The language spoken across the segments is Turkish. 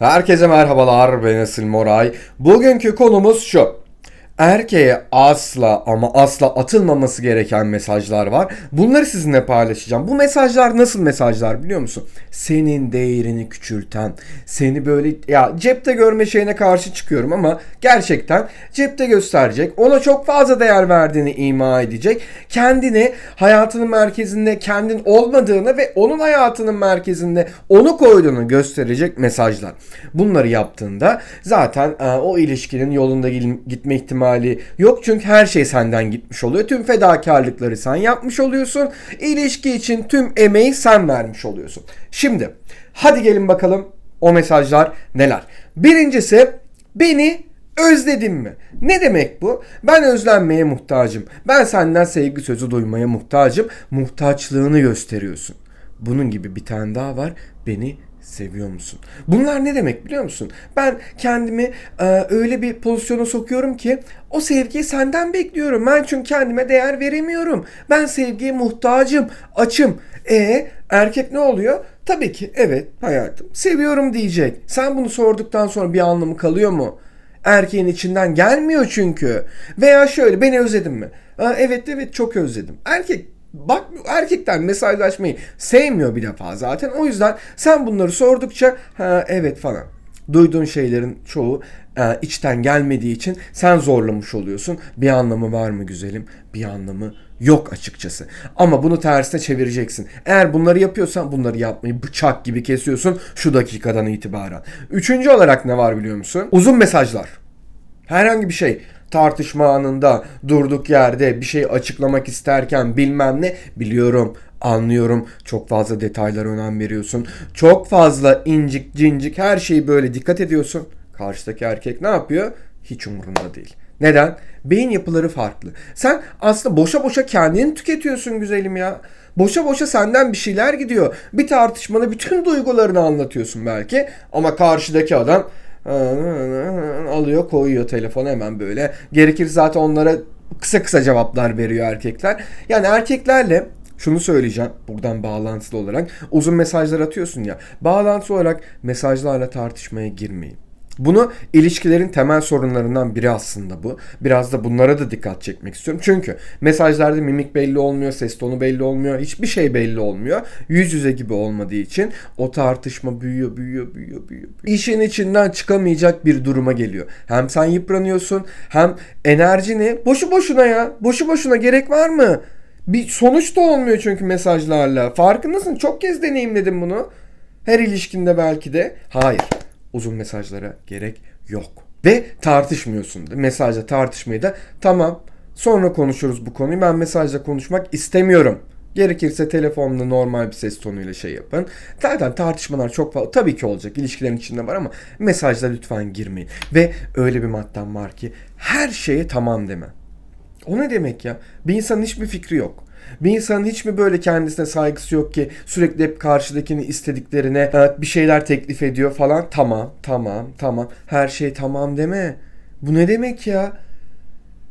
Herkese merhabalar ben Asil Moray. Bugünkü konumuz şu. Erkeğe asla ama asla atılmaması gereken mesajlar var. Bunları sizinle paylaşacağım. Bu mesajlar nasıl mesajlar biliyor musun? Senin değerini küçülten, seni böyle ya cepte görme şeyine karşı çıkıyorum ama gerçekten cepte gösterecek. Ona çok fazla değer verdiğini ima edecek. Kendini hayatının merkezinde kendin olmadığını ve onun hayatının merkezinde onu koyduğunu gösterecek mesajlar. Bunları yaptığında zaten e, o ilişkinin yolunda gitme ihtimali yok çünkü her şey senden gitmiş oluyor. Tüm fedakarlıkları sen yapmış oluyorsun. İlişki için tüm emeği sen vermiş oluyorsun. Şimdi hadi gelin bakalım o mesajlar neler. Birincisi beni Özledin mi? Ne demek bu? Ben özlenmeye muhtacım. Ben senden sevgi sözü duymaya muhtacım. Muhtaçlığını gösteriyorsun. Bunun gibi bir tane daha var. Beni seviyor musun? Bunlar ne demek biliyor musun? Ben kendimi e, öyle bir pozisyona sokuyorum ki o sevgiyi senden bekliyorum. Ben çünkü kendime değer veremiyorum. Ben sevgiye muhtacım, açım. E erkek ne oluyor? Tabii ki evet hayatım seviyorum diyecek. Sen bunu sorduktan sonra bir anlamı kalıyor mu? Erkeğin içinden gelmiyor çünkü. Veya şöyle beni özledin mi? Aa, evet evet çok özledim. Erkek bak erkekten mesajlaşmayı sevmiyor bir defa zaten. O yüzden sen bunları sordukça ha evet falan. Duyduğun şeylerin çoğu e, içten gelmediği için sen zorlamış oluyorsun. Bir anlamı var mı güzelim? Bir anlamı yok açıkçası. Ama bunu tersine çevireceksin. Eğer bunları yapıyorsan bunları yapmayı bıçak gibi kesiyorsun şu dakikadan itibaren. Üçüncü olarak ne var biliyor musun? Uzun mesajlar. Herhangi bir şey tartışma anında durduk yerde bir şey açıklamak isterken bilmem ne biliyorum anlıyorum. Çok fazla detaylara önem veriyorsun. Çok fazla incik cincik her şeyi böyle dikkat ediyorsun. Karşıdaki erkek ne yapıyor? Hiç umurunda değil. Neden? Beyin yapıları farklı. Sen aslında boşa boşa kendini tüketiyorsun güzelim ya. Boşa boşa senden bir şeyler gidiyor. Bir tartışmada bütün duygularını anlatıyorsun belki. Ama karşıdaki adam alıyor koyuyor telefonu hemen böyle. Gerekir zaten onlara kısa kısa cevaplar veriyor erkekler. Yani erkeklerle şunu söyleyeceğim buradan bağlantılı olarak uzun mesajlar atıyorsun ya bağlantılı olarak mesajlarla tartışmaya girmeyin. Bunu ilişkilerin temel sorunlarından biri aslında bu. Biraz da bunlara da dikkat çekmek istiyorum. Çünkü mesajlarda mimik belli olmuyor, ses tonu belli olmuyor, hiçbir şey belli olmuyor. Yüz yüze gibi olmadığı için o tartışma büyüyor, büyüyor, büyüyor, büyüyor. İşin içinden çıkamayacak bir duruma geliyor. Hem sen yıpranıyorsun, hem enerjini boşu boşuna ya, boşu boşuna gerek var mı? Bir sonuç da olmuyor çünkü mesajlarla. Farkındasın. Çok kez deneyimledim bunu. Her ilişkinde belki de. Hayır uzun mesajlara gerek yok. Ve tartışmıyorsun. Mesajla tartışmayı da tamam sonra konuşuruz bu konuyu. Ben mesajla konuşmak istemiyorum. Gerekirse telefonla normal bir ses tonuyla şey yapın. Zaten tartışmalar çok fazla tabii ki olacak. İlişkilerin içinde var ama mesajla lütfen girmeyin. Ve öyle bir maddem var ki her şeye tamam deme. O ne demek ya? Bir insanın hiçbir fikri yok. Bir insanın hiç mi böyle kendisine saygısı yok ki sürekli hep karşıdakini istediklerine bir şeyler teklif ediyor falan. Tamam, tamam, tamam. Her şey tamam deme. Bu ne demek ya?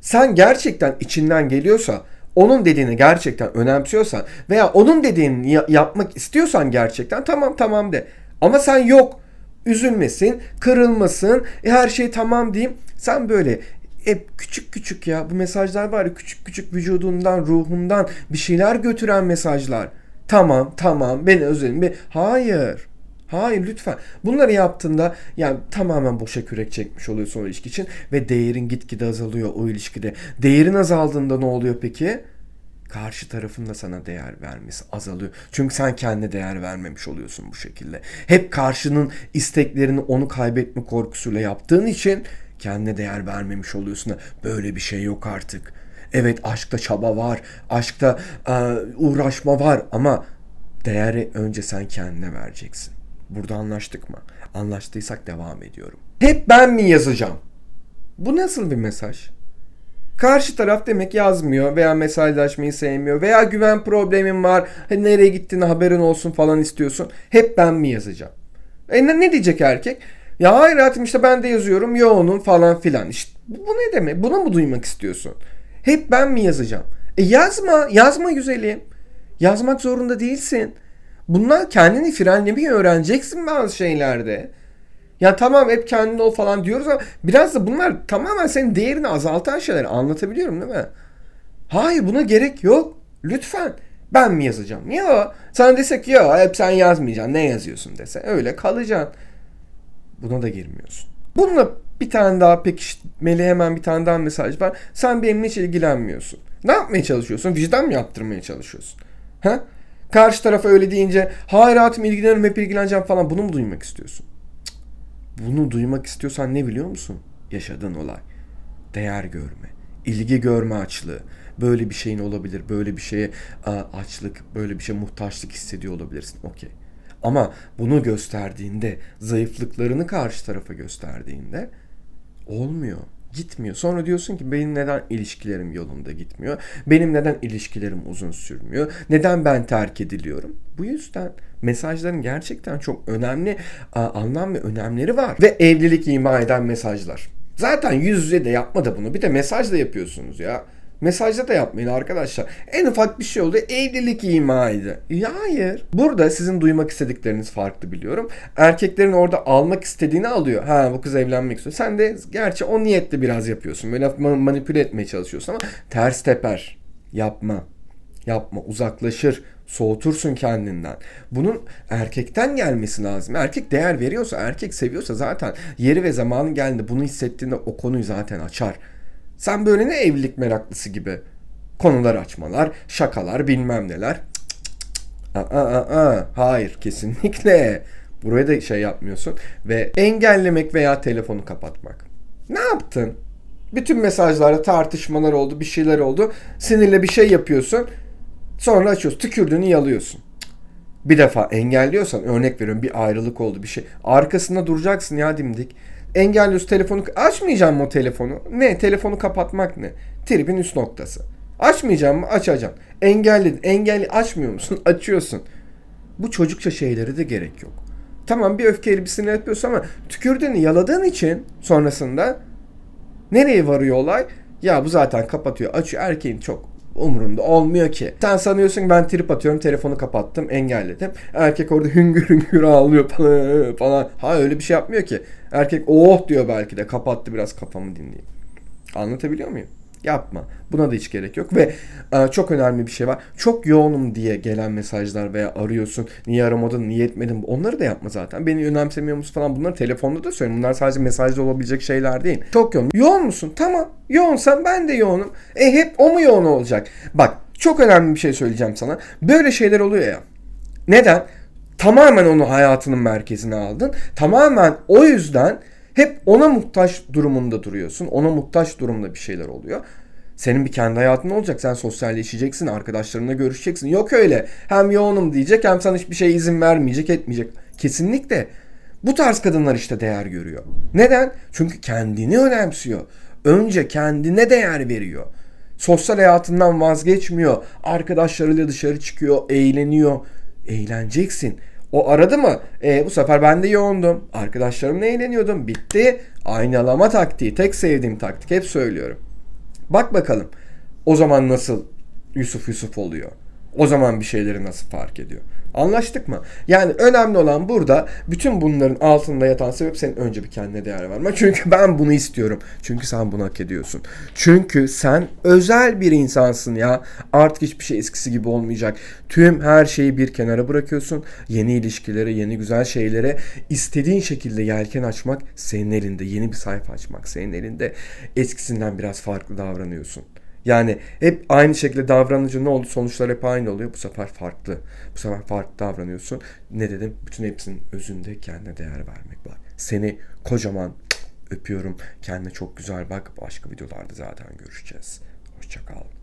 Sen gerçekten içinden geliyorsa onun dediğini gerçekten önemsiyorsan veya onun dediğini yapmak istiyorsan gerçekten tamam tamam de. Ama sen yok üzülmesin, kırılmasın, e, her şey tamam diyeyim. Sen böyle hep küçük küçük ya bu mesajlar var ya küçük küçük vücudundan ruhundan bir şeyler götüren mesajlar. Tamam tamam beni özelim. Ben... Hayır. Hayır lütfen. Bunları yaptığında yani tamamen boşa kürek çekmiş oluyorsun o ilişki için ve değerin gitgide azalıyor o ilişkide. Değerin azaldığında ne oluyor peki? Karşı tarafın da sana değer vermesi azalıyor. Çünkü sen kendine değer vermemiş oluyorsun bu şekilde. Hep karşının isteklerini onu kaybetme korkusuyla yaptığın için kendine değer vermemiş oluyorsun. Böyle bir şey yok artık. Evet aşkta çaba var. Aşkta e, uğraşma var ama değeri önce sen kendine vereceksin. Burada anlaştık mı? Anlaştıysak devam ediyorum. Hep ben mi yazacağım? Bu nasıl bir mesaj? Karşı taraf demek yazmıyor veya mesajlaşmayı sevmiyor veya güven problemin var. Hani nereye gittiğini haberin olsun falan istiyorsun. Hep ben mi yazacağım? E ne, diyecek erkek? Ya hayır hayatım işte ben de yazıyorum yoğunum falan filan. İşte bu ne demek? Bunu mu duymak istiyorsun? Hep ben mi yazacağım? E yazma, yazma güzelim. Yazmak zorunda değilsin. Bunlar kendini frenlemeyi öğreneceksin bazı şeylerde. Ya tamam hep kendin ol falan diyoruz ama biraz da bunlar tamamen senin değerini azaltan şeyler. Anlatabiliyorum değil mi? Hayır buna gerek yok. Lütfen. Ben mi yazacağım? Ya. Sana desek ya hep sen yazmayacaksın. Ne yazıyorsun dese. Öyle kalacaksın. Buna da girmiyorsun. Bununla bir tane daha pekişmeli hemen bir tane daha mesaj var. Sen benimle hiç ilgilenmiyorsun. Ne yapmaya çalışıyorsun? Vicdan mı yaptırmaya çalışıyorsun? Ha? Karşı tarafa öyle deyince hayır hayatım ilgilenirim hep ilgileneceğim falan bunu mu duymak istiyorsun? Bunu duymak istiyorsan ne biliyor musun? Yaşadığın olay. Değer görme, ilgi görme açlığı. Böyle bir şeyin olabilir, böyle bir şeye açlık, böyle bir şeye muhtaçlık hissediyor olabilirsin. Okey. Ama bunu gösterdiğinde, zayıflıklarını karşı tarafa gösterdiğinde olmuyor. Gitmiyor. Sonra diyorsun ki benim neden ilişkilerim yolunda gitmiyor? Benim neden ilişkilerim uzun sürmüyor? Neden ben terk ediliyorum? Bu yüzden mesajların gerçekten çok önemli anlam ve önemleri var. Ve evlilik ima eden mesajlar. Zaten yüz yüze de yapma da bunu. Bir de mesajla yapıyorsunuz ya. Mesajda da yapmayın arkadaşlar. En ufak bir şey oldu evlilik imaydı. Ya hayır. Burada sizin duymak istedikleriniz farklı biliyorum. Erkeklerin orada almak istediğini alıyor. Ha bu kız evlenmek istiyor. Sen de gerçi o niyetle biraz yapıyorsun. Böyle ma- manipüle etmeye çalışıyorsun ama ters teper. Yapma. Yapma. Uzaklaşır. Soğutursun kendinden. Bunun erkekten gelmesi lazım. Erkek değer veriyorsa, erkek seviyorsa zaten yeri ve zamanı geldiğinde bunu hissettiğinde o konuyu zaten açar. Sen böyle ne evlilik meraklısı gibi konular açmalar, şakalar, bilmem neler. Aa, aa, aa. Hayır, kesinlikle. Buraya da şey yapmıyorsun ve engellemek veya telefonu kapatmak. Ne yaptın? Bütün mesajlarda tartışmalar oldu, bir şeyler oldu. Sinirle bir şey yapıyorsun. Sonra açıyorsun, tükürdüğünü yalıyorsun. Bir defa engelliyorsan örnek veriyorum bir ayrılık oldu bir şey. Arkasında duracaksın ya dimdik. Engelliyorsun telefonu açmayacağım o telefonu? Ne? Telefonu kapatmak ne? Tribin üst noktası. Açmayacağım mı? Açacağım. Engelledin. Engelli açmıyor musun? Açıyorsun. Bu çocukça şeylere de gerek yok. Tamam bir öfkeyle bir sinir yapıyorsun ama tükürdüğünü yaladığın için sonrasında nereye varıyor olay? Ya bu zaten kapatıyor, açıyor. Erkeğin çok umurunda olmuyor ki. Sen sanıyorsun ben trip atıyorum, telefonu kapattım, engelledim. Erkek orada hüngür hüngür ağlıyor falan. falan. Ha öyle bir şey yapmıyor ki. Erkek oh diyor belki de kapattı biraz kafamı dinleyeyim. Anlatabiliyor muyum? Yapma. Buna da hiç gerek yok. Ve e, çok önemli bir şey var. Çok yoğunum diye gelen mesajlar veya arıyorsun. Niye aramadın, niye etmedin? Onları da yapma zaten. Beni önemsemiyor musun falan. Bunları telefonda da söylüyorum. Bunlar sadece mesajda olabilecek şeyler değil. Çok yoğun. Yoğun musun? Tamam. Yoğunsan ben de yoğunum. E hep o mu yoğun olacak? Bak çok önemli bir şey söyleyeceğim sana. Böyle şeyler oluyor ya. Neden? Tamamen onu hayatının merkezine aldın. Tamamen o yüzden hep ona muhtaç durumunda duruyorsun. Ona muhtaç durumda bir şeyler oluyor. Senin bir kendi hayatın olacak. Sen sosyalleşeceksin, arkadaşlarınla görüşeceksin. Yok öyle. Hem yoğunum diyecek hem sana hiçbir şey izin vermeyecek, etmeyecek. Kesinlikle. Bu tarz kadınlar işte değer görüyor. Neden? Çünkü kendini önemsiyor. Önce kendine değer veriyor. Sosyal hayatından vazgeçmiyor. Arkadaşlarıyla dışarı çıkıyor, eğleniyor. Eğleneceksin. O aradı mı? E, bu sefer ben de yoğundum. Arkadaşlarımla eğleniyordum. Bitti. Aynalama taktiği. Tek sevdiğim taktik. Hep söylüyorum. Bak bakalım. O zaman nasıl Yusuf Yusuf oluyor? O zaman bir şeyleri nasıl fark ediyor? Anlaştık mı? Yani önemli olan burada bütün bunların altında yatan sebep senin önce bir kendine değer vermen. Çünkü ben bunu istiyorum. Çünkü sen bunu hak ediyorsun. Çünkü sen özel bir insansın ya. Artık hiçbir şey eskisi gibi olmayacak. Tüm her şeyi bir kenara bırakıyorsun. Yeni ilişkilere, yeni güzel şeylere istediğin şekilde yelken açmak senin elinde. Yeni bir sayfa açmak senin elinde. Eskisinden biraz farklı davranıyorsun. Yani hep aynı şekilde davranınca ne oldu? Sonuçlar hep aynı oluyor. Bu sefer farklı. Bu sefer farklı davranıyorsun. Ne dedim? Bütün hepsinin özünde kendine değer vermek var. Seni kocaman öpüyorum. Kendine çok güzel bak. Başka videolarda zaten görüşeceğiz. Hoşçakal.